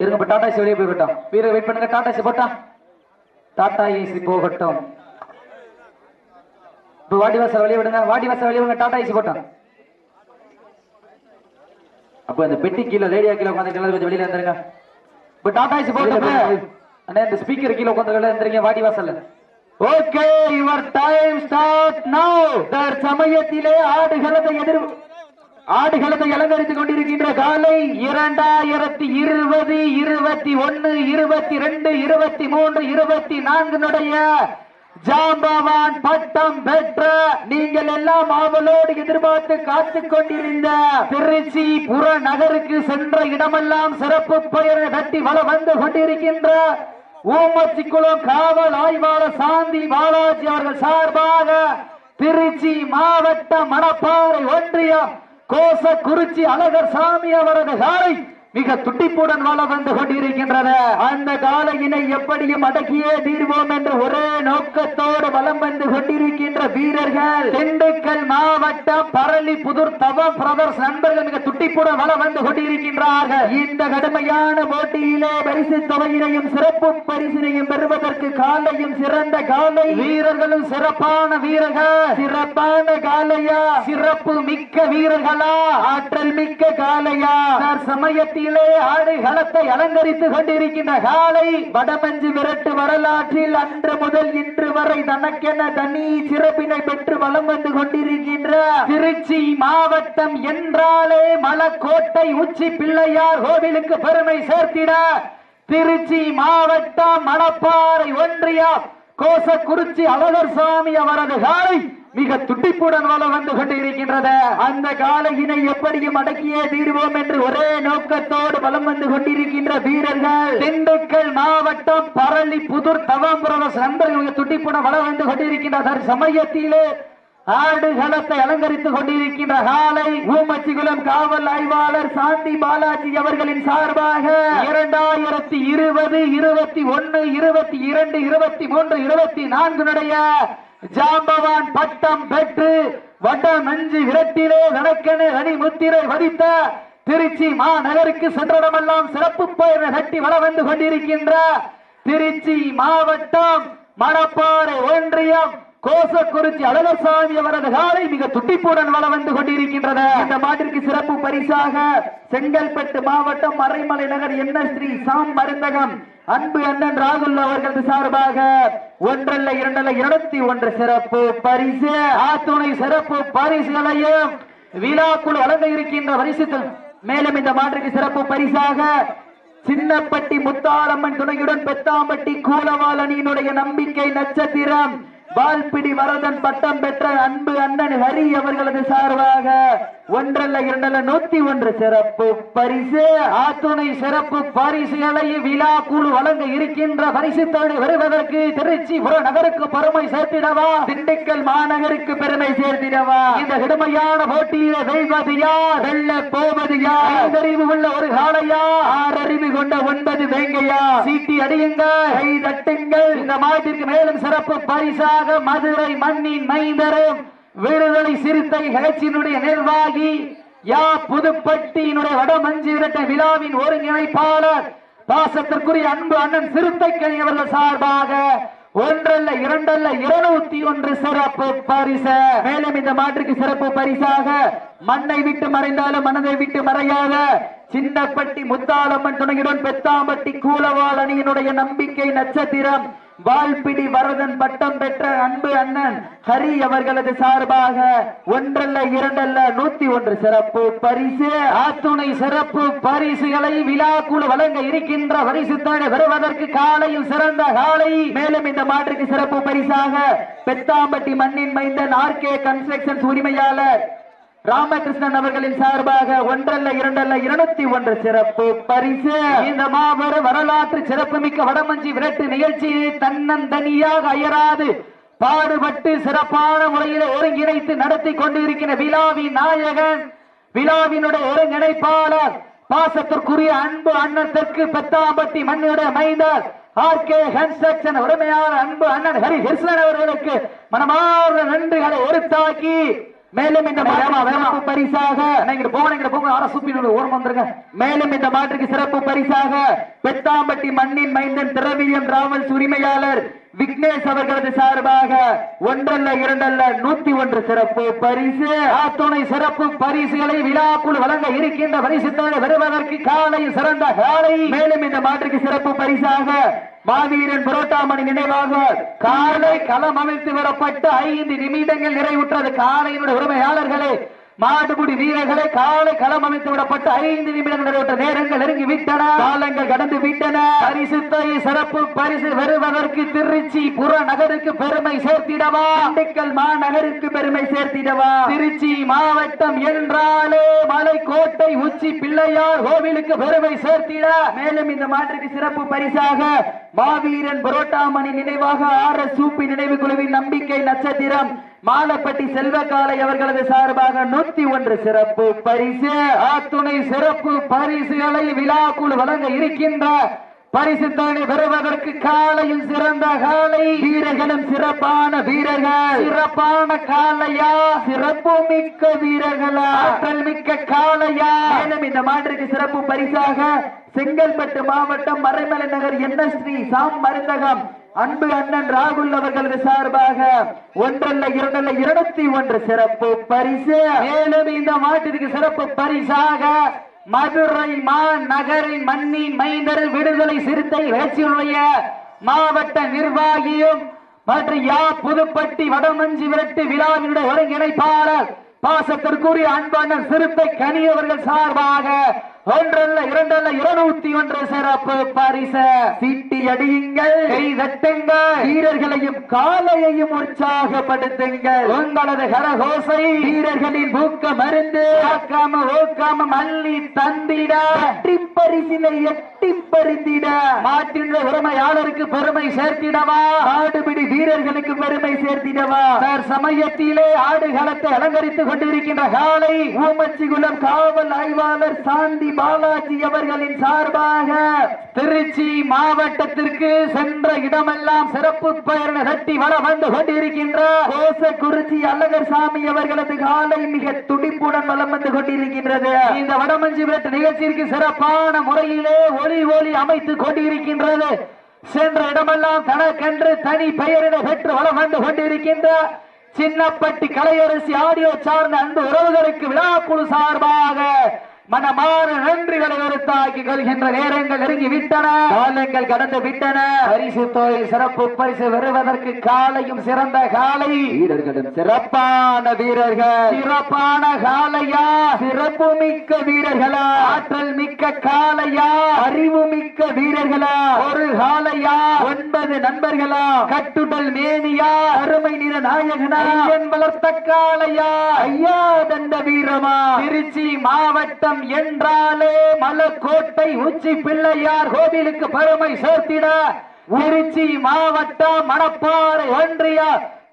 இருங்க இப்ப டாடா ஏசி வெளியே போய்விட்டோம் வீரர் வெயிட் பண்ணுங்க. டாடா ஏசி போட்டா? டாடா ஏசி போகட்டும். இப்ப வாடி வாசல் வெளியே விடுங்க. வாடி வாசல் வெளியே விடுங்க. டாடா ஏசி போட்டோம் அப்ப அந்த பெட்டி கீழே ரேடியோ கீழே உட்காந்து கொஞ்சம் வெளியில இருந்துருங்க. இப்ப டாடா ஏசி போட்டோம் அண்ணே இந்த ஸ்பீக்கர் கீழே உட்காந்து இருந்துருங்க. வாடி வாசல்ல. ஓகே யுவர் டைம் ஸ்டார்ட் நவ தர் சமயத்திலே ஆடுகளத்தை எதிர் ஆடுகளத்தை அலங்கரித்துக் கொண்டிருக்கின்ற காலை இரண்டாயிரத்தி இருபது இருபத்தி ஒன்னு இருபத்தி ரெண்டு இருபத்தி மூன்று இருபத்தி நான்கினுடைய ஜாம்பவான் பட்டம் பெற்ற நீங்கள் எல்லாம் ஆவலோடு எதிர்பார்த்து காத்துக் கொண்டிருந்த திருச்சி புறநகருக்கு சென்ற இடமெல்லாம் சிறப்பு பெயரை தட்டி வள வந்து கொண்டிருக்கின்ற ஊமச்சிக்குளம் காவல் ஆய்வாளர் சாந்தி பாலாஜி அவர்கள் சார்பாக திருச்சி மாவட்ட மணப்பாறை ஒன்றியம் கோசக்குறிச்சி அழகர் சாமி அவரது காலை மிக துட்டிப்புடன் வாழ வந்து கொண்டிருக்கின்றன அந்த காலையினை எப்படியும் அடக்கியே தீர்வோம் என்று ஒரே நோக்கத்தோடு வலம் வந்து கொண்டிருக்கின்ற வீரர்கள். திண்டுக்கல் மாவட்டம் பரளி புதூர் தவம் பிரதர்ஸ் நண்பர்கள் மிக துட்டிப்புடன் வள வந்து கொண்டிருக்கின்றார்கள். இந்த கடுமையான போட்டியிலே பரிசு தொகையினையும் சிறப்பு பரிசினையும் பெறுவதற்கு காலையும் சிறந்த காலை வீரர்களும் சிறப்பான வீரர்கள். சிறப்பான காலையா சிறப்பு மிக்க வீரர்களா? ஆற்றல் மிக்க காலையா சமயத்தில் ஆடு களத்தை அலங்கரித்து கொண்டிருக்கின்ற காலை வடமஞ்சு விரட்டு வரலாற்றில் அன்று முதல் இன்று வரை தனக்கென தனி சிறப்பினை பெற்று வளம் வந்து கொண்டிருக்கின்ற திருச்சி மாவட்டம் என்றாலே மலக்கோட்டை உச்சி பிள்ளையார் கோவிலுக்கு பெருமை சேர்த்திட திருச்சி மாவட்டம் மணப்பாறை ஒன்றியம் கோசக்குறிச்சி அழகர் சுவாமி அவரது காலை மிக துட்டிப்புடன் வளம் வந்து கொண்டிருக்கின்றது. அந்த காலையினை எப்படியும் அடக்கியே தீர்வோம் என்று ஒரே நோக்கத்தோடு வலம் வந்து கொண்டிருக்கின்ற வீரர்கள். திண்டுக்கல் மாவட்டம் பரளி புதூர் தவாம்புரம் நண்பர்கள் மிக துட்டிப்புடன் வளம் வந்து கொண்டிருக்கின்ற சமயத்திலே ஆடுகளத்தை அலங்கரித்துக் கொண்டிருக்கின்ற காலை ஊமச்சிகுளம் காவல் ஆய்வாளர் சாந்தி பாலாஜி அவர்களின் சார்பாக இரண்டாயிரத்தி இருபது இருபத்தி ஒன்னு இருபத்தி இரண்டு இருபத்தி மூன்று இருபத்தி நான்கினுடைய ஜாம்பவான் பட்டம் பெற்று வட நஞ்சு விரட்டிலே தனக்கென அணி முத்திரை வதித்த திருச்சி மாநகருக்கு சென்றடமெல்லாம் சிறப்பு பெயர் கட்டி வள வந்து கொண்டிருக்கின்ற திருச்சி மாவட்டம் மணப்பாறை ஒன்றியம் கோசக்குறிச்சி அழகசாமி அவரது காலை மிக துட்டிப்புடன் வள வந்து கொண்டிருக்கின்றது. இந்த மாட்டிற்கு சிறப்பு பரிசாக செங்கல்பட்டு மாவட்டம் மறைமலை நகர் என்ன ஸ்ரீ சாம் மருந்தகம். அன்பு அண்ணன் ராகுல் அவர்களது சார்பாக ஒன்றல்ல இரண்டல்ல இருநூத்தி ஒன்று சிறப்பு பரிசு. ஆத்துணை சிறப்பு பரிசுகளையும் விழாக்குழு வழங்க இருக்கின்ற பரிசுகள். மேலும் இந்த மாட்டிற்கு சிறப்பு பரிசாக சின்னப்பட்டி முத்தாரம்மன் துணையுடன் பெத்தாம்பட்டி கூலவால் அணியினுடைய நம்பிக்கை நட்சத்திரம். வால்பிடி வரதன் பட்டம் பெற்ற அன்பு அண்ணன் ஹரி அவர்களது சார்பாக ஒன்றல்ல இரண்டல்ல நூத்தி ஒன்று சிறப்பு. பரிசு ஆத்துணை சிறப்பு பரிசுகளை விழா குழு வழங்க இருக்கின்ற பரிசு தேடி வருவதற்கு திருச்சி நகருக்கு பெருமை சேர்த்திடவா? திண்டுக்கல் மாநகருக்கு பெருமை சேர்த்திடவா? இந்த கடுமையான போட்டியில வெல்வது யார் வெல்ல போவது யார் ஐந்தறிவு உள்ள ஒரு காளையா? ஆறறிவு கொண்ட ஒன்பது வேங்கையா? சீட்டி அடியுங்கள் கை தட்டுங்கள். இந்த மாட்டிற்கு மேலும் சிறப்பு பரிசாக மதுரை மண்ணின் மைந்தரும் விடுதலை சிறுத்தை கட்சியினுடைய நிர்வாகி யா புதுப்பட்டியினுடைய வடமஞ்சி விரட்ட விழாவின் ஒருங்கிணைப்பாளர் பாசத்திற்குரிய அன்பு அண்ணன் சிறுத்தைக்கணி அவர்கள் சார்பாக ஒன்றல்ல இரண்டல்ல இருநூத்தி ஒன்று சிறப்பு பரிசு. மேலும் இந்த மாற்றுக்கு சிறப்பு பரிசாக மண்ணை விட்டு மறைந்தாலும் மனதை விட்டு மறையாத சின்னப்பட்டி முத்தாளம்மன் துணையுடன் பெத்தாம்பட்டி கூலவாள் அணியினுடைய நம்பிக்கை நட்சத்திரம் வாழ்பிடி வரதன் பட்டம் பெற்ற அன்பு அண்ணன் ஹரி அவர்களது சார்பாக ஒன்றல்ல இரண்டல்ல நூத்தி ஒன்று சிறப்பு பரிசு. ஆத்துணை சிறப்பு பரிசுகளை விழாக்குழு வழங்க இருக்கின்ற பரிசு தானே வருவதற்கு காலையில் சிறந்த காலை. மேலும் இந்த மாற்றுக்கு சிறப்பு பரிசாக பெத்தாம்பட்டி மண்ணின் மைந்தன் ஆர் கே கன்ஸ்ட்ரக்ஷன்ஸ் உரிமையாளர் ராமகிருஷ்ணன் அவர்களின் சார்பாக ஒன்றல்ல இரண்டல்ல இருநூத்தி ஒன்று சிறப்பு பரிசு. இந்த மாபெரும் வரலாற்று சிறப்புமிக்க வடமஞ்சி விரட்டு நிகழ்ச்சியை தன்னந்தனியாக அயராது பாடுபட்டு சிறப்பான முறையில் ஒருங்கிணைத்து நடத்தி கொண்டிருக்கிற விழாவின் நாயகன் விழாவினுடைய ஒருங்கிணைப்பாளர் பாசத்திற்குரிய அன்பு அண்ணத்திற்கு பெத்தாம்பட்டி மண்ணுடைய மைந்தர் ஆர் கே கன்ஸ்ட்ரக்ஷன் உரிமையாளர் அன்பு அண்ணன் ஹரி கிருஷ்ணன் அவர்களுக்கு மனமார்ந்த நன்றிகளை ஒருத்தாக்கி மேலும் இந்த சிறப்பு பரிசாக மேலும் இந்த மாற்றுக்கு சிறப்பு பரிசாக பெத்தாம்பட்டி மண்ணின் மைந்தன் திரவியம் டிராவல்ஸ் உரிமையாளர் விக்னேஷ் அவர்களது சார்பாக ஒன்றல்ல இரண்டல்ல நூத்தி ஒன்று சிறப்பு பரிசு. ஆத்துணை சிறப்பு பரிசுகளை விழாக்குழு வழங்க இருக்கின்ற பரிசுத்தனை பெறுவதற்கு காலை சிறந்த காலை. மேலும் இந்த மாற்றுக்கு சிறப்பு பரிசாக மாவீரன் புரோட்டாமணி நினைவாக காலை களம் அமைத்து விடப்பட்டு ஐந்து நிமிடங்கள் நிறைவுற்றது. காலையினுடைய உரிமையாளர்களே மாடுபுடி வீரர்களை காலை களம் அமைத்து விடப்பட்டு ஐந்து நிமிடங்கள் நிறைவுற்ற நேரங்கள் நெருங்கி விட்டன காலங்கள் கடந்து விட்டன. பரிசுத்தை சிறப்பு பரிசு பெறுவதற்கு திருச்சி புற நகருக்கு பெருமை சேர்த்திடவா? திண்டுக்கல் மாநகருக்கு பெருமை சேர்த்திடவா? திருச்சி மாவட்டம் என்றாலே மலைக்கோட்டை உச்சி பிள்ளையார் கோவிலுக்கு பெருமை சேர்த்திட. மேலும் இந்த மாற்றுக்கு சிறப்பு பரிசாக மாவீரன் புரோட்டாமணி நினைவாக ஆர் எஸ் சூப்பி நினைவு குழுவின் நம்பிக்கை நட்சத்திரம் மாலப்பட்டி செல்வக்காலை அவர்களது சார்பாக நூத்தி ஒன்று சிறப்பு பரிசு. ஆத்துணை சிறப்பு பரிசுகளை விழாக்குழு வழங்க இருக்கின்ற பரிசு தோணி பெறுவதற்கு காலையில் சிறந்த காலை. வீரர்களும் சிறப்பான வீரர்கள். சிறப்பான காலையா? சிறப்பு மிக்க வீரர்களா? ஆற்றல் மிக்க காலையா? மேலும் இந்த மாற்றுக்கு சிறப்பு பரிசாக செங்கல்பட்டு மாவட்டம் மறைமலை நகர் என்எஸ்ரீ சாம் மருந்தகம் அன்பு அண்ணன் ராகுல் அவர்களது சார்பாக ஒன்றல்ல இரண்டல்ல இருநூத்தி ஒன்று சிறப்பு பரிசு. மேலும் இந்த மாட்டிற்கு சிறப்பு பரிசாக மதுரை மா நகரின் மண்ணின் மைந்தர் விடுதலை சிறுத்தை கட்சியினுடைய மாவட்ட நிர்வாகியும் மற்றும் யா புதுப்பட்டி வடமஞ்சி விரட்டு விழாவினுடைய ஒருங்கிணைப்பாளர் பாசத்திற்குரிய அன்பான சிறுத்தை கனி அவர்கள் சார்பாக ஒன்றல்ல இரண்டல்ல இருநூத்தி ஒன்று சிறப்பு பரிச. சீட்டி அடியுங்கள். கை தட்டுங்கள். வீரர்களையும் காலையையும் உற்சாகப்படுத்துங்கள். உங்களது கரகோசை வீரர்களின் ஊக்க மருந்து. ஆக்காம ஓக்காம மல்லி தந்திட. வெற்றி பரிசினை எட்டி பறிந்திட. மாட்டின் உரிமையாளருக்கு பெருமை சேர்த்திடவா? ஆடுபிடி வீரர்களுக்கு பெருமை சேர்த்திடவா? சார் சமயத்திலே ஆடுகளத்தை அலங்கரித்துக் கொண்டிருக்கின்ற காலை ஊமச்சிகுளம் காவல் ஆய்வாளர் சாந்தி பாலாஜி அவர்களின் சார்பாக திருச்சி மாவட்டத்திற்கு சென்ற இடமெல்லாம் சிறப்பு பெயர் தட்டி வர வந்து கொண்டிருக்கின்ற கோசக்குறிச்சி அல்லகர் சாமி அவர்களது காலை மிக துடிப்புடன் வளம் வந்து கொண்டிருக்கின்றது. இந்த வடமஞ்சி விரட்டு நிகழ்ச்சிக்கு சிறப்பான முறையிலே ஒளி ஒளி அமைத்துக் கொண்டிருக்கின்றது. சென்ற இடமெல்லாம் தனக்கென்று தனி பெயரிட பெற்று வளம் வந்து கொண்டிருக்கின்ற சின்னப்பட்டி கலையரசி ஆடியோ சார்ந்த அன்பு உறவுகளுக்கு விழாக்குழு சார்பாக மனமான நன்றிகளை உறுத்தாக்கி கொள்கின்ற நேரங்கள் நெருங்கி விட்டன காலங்கள் கடந்து விட்டன பரிசு தொழில் சிறப்பு பரிசு பெறுவதற்கு காலையும் சிறந்த காலை. வீரர்களும் சிறப்பான வீரர்கள். சிறப்பான காலையா? சிறப்பு மிக்க வீரர்களா? ஆற்றல் மிக்க காலையா? அறிவு மிக்க வீரர்களா? ஒரு காலையா? ஒன்பது நண்பர்களா? கட்டுடல் மேனியா? அருமை நிற நாயகனா? வளர்த்த காலையா? ஐயா தண்ட வீரமா? திருச்சி மாவட்டம் என்றாலே மலக்கோட்டை உச்சி பிள்ளையார் கோவிலுக்கு பெருமை சேர்த்திட திருச்சி மாவட்டம் மணப்பாறை ஒன்றிய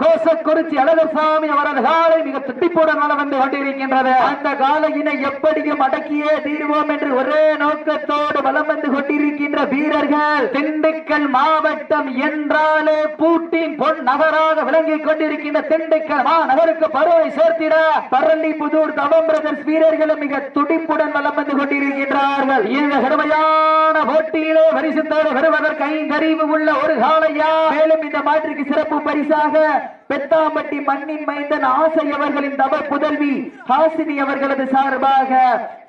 கோசக்குறிச்சி அழகசாமி அவரது காலை மிக திட்டிப்புடன் வளம் வந்து கொண்டிருக்கின்றது. அந்த காலையினை எப்படியும் அடக்கியே தீர்வோம் என்று ஒரே நோக்கத்தோடு வளம் வந்து கொண்டிருக்கின்ற வீரர்கள். திண்டுக்கல் மாவட்டம் என்றாலே பூட்டின் பொன் நகராக விளங்கிக் கொண்டிருக்கின்ற திண்டுக்கல் மாநகருக்கு பருவை சேர்த்திட பரளி புதூர் தவம் பிரதர்ஸ் வீரர்களும் மிக துடிப்புடன் வளம் வந்து கொண்டிருக்கின்றார்கள். இந்த கடுமையான போட்டியிலே பரிசுத்தோடு வருவதற்கு ஐந்தறிவு உள்ள ஒரு காலையா? மேலும் இந்த மாற்றுக்கு சிறப்பு பரிசாக பெத்தாம்பட்டி மண்ணின் மைந்தன் ஆசை அவர்களின் தவ புதல்வி ஹாசினி அவர்களது சார்பாக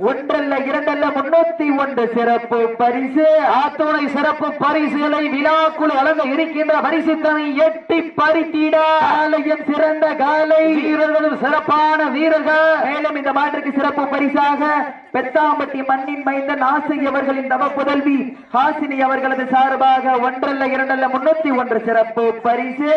ஒன்றல்ல இரண்டல்ல முன்னூத்தி ஒன்று சிறப்பு பரிசு. ஆத்துணை சிறப்பு பரிசுகளை விழாக்குழு வழங்க இருக்கின்ற பரிசுத்தனை எட்டி பறித்திட. காலையும் சிறந்த காலை வீரர்களும் சிறப்பான வீரர்கள். மேலும் இந்த மாற்றுக்கு சிறப்பு பரிசாக பெத்தாம்பட்டி மண்ணின் மைந்தன் ஆசை அவர்களின் தவ புதல்வி ஹாசினி அவர்களது சார்பாக ஒன்றல்ல இரண்டல்ல முன்னூத்தி ஒன்று சிறப்பு பரிசு.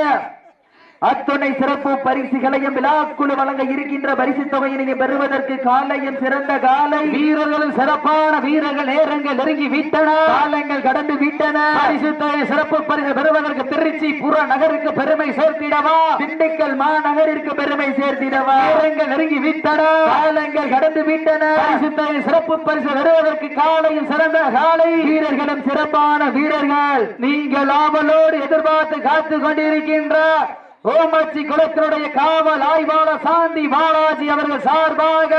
அத்துணை சிறப்பு பரிசுகளையும் விழாக்குழு வழங்க இருக்கின்ற பரிசு தொகையினை பெறுவதற்கு காலையும் சிறந்த காலை. வீரர்களும் சிறப்பான வீரர்கள் நேரங்கள் நெருங்கி விட்டன. காலங்கள் கடந்து விட்டன. பரிசு தொகை சிறப்பு பரிசு பெறுவதற்கு திருச்சி புற நகருக்கு பெருமை சேர்த்திடவா? திண்டுக்கல் மாநகரிற்கு பெருமை சேர்த்திடவா? நேரங்கள் நெருங்கி விட்டன. காலங்கள் கடந்து விட்டன. பரிசு தொகை சிறப்பு பரிசு பெறுவதற்கு காலையும் சிறந்த காலை. வீரர்களும் சிறப்பான வீரர்கள். நீங்கள் ஆவலோடு எதிர்பார்த்து காத்து கொண்டிருக்கின்ற ஓமச்சி குளத்தினுடைய காவல் ஆய்வாளர் சாந்தி பாலாஜி அவர்கள் சார்பாக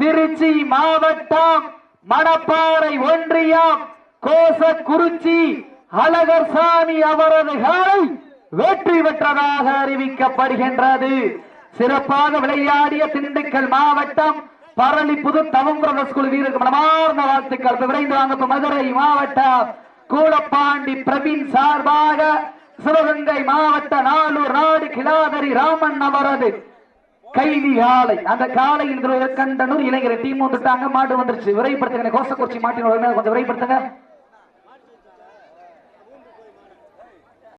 திருச்சி மாவட்டம் மணப்பாறை ஒன்றியம் கோசக்குறிச்சி அழகர் சாமி அவரது காலை வெற்றி பெற்றதாக அறிவிக்கப்படுகின்றது. சிறப்பாக விளையாடிய திண்டுக்கல் மாவட்டம் பரளிப்புது தவங்குற ஸ்கூல் வீரருக்கு மனமார்ந்த வாழ்த்துக்கள். விரைந்து வாங்க மதுரை மாவட்டம் கூலப்பாண்டி பிரவீன் சார்பாக சிவகங்கை மாவட்ட நாளூர் நாடு கிலாதரி ராமன் அவரது கைதி காலை. அந்த காலை என்று கண்டனூர் இளைஞர் டீம் வந்துட்டாங்க. மாடு வந்துருச்சு. விரைப்படுத்துங்க கோசக்குறிச்சி மாட்டின் கொஞ்சம் விரைப்படுத்துங்க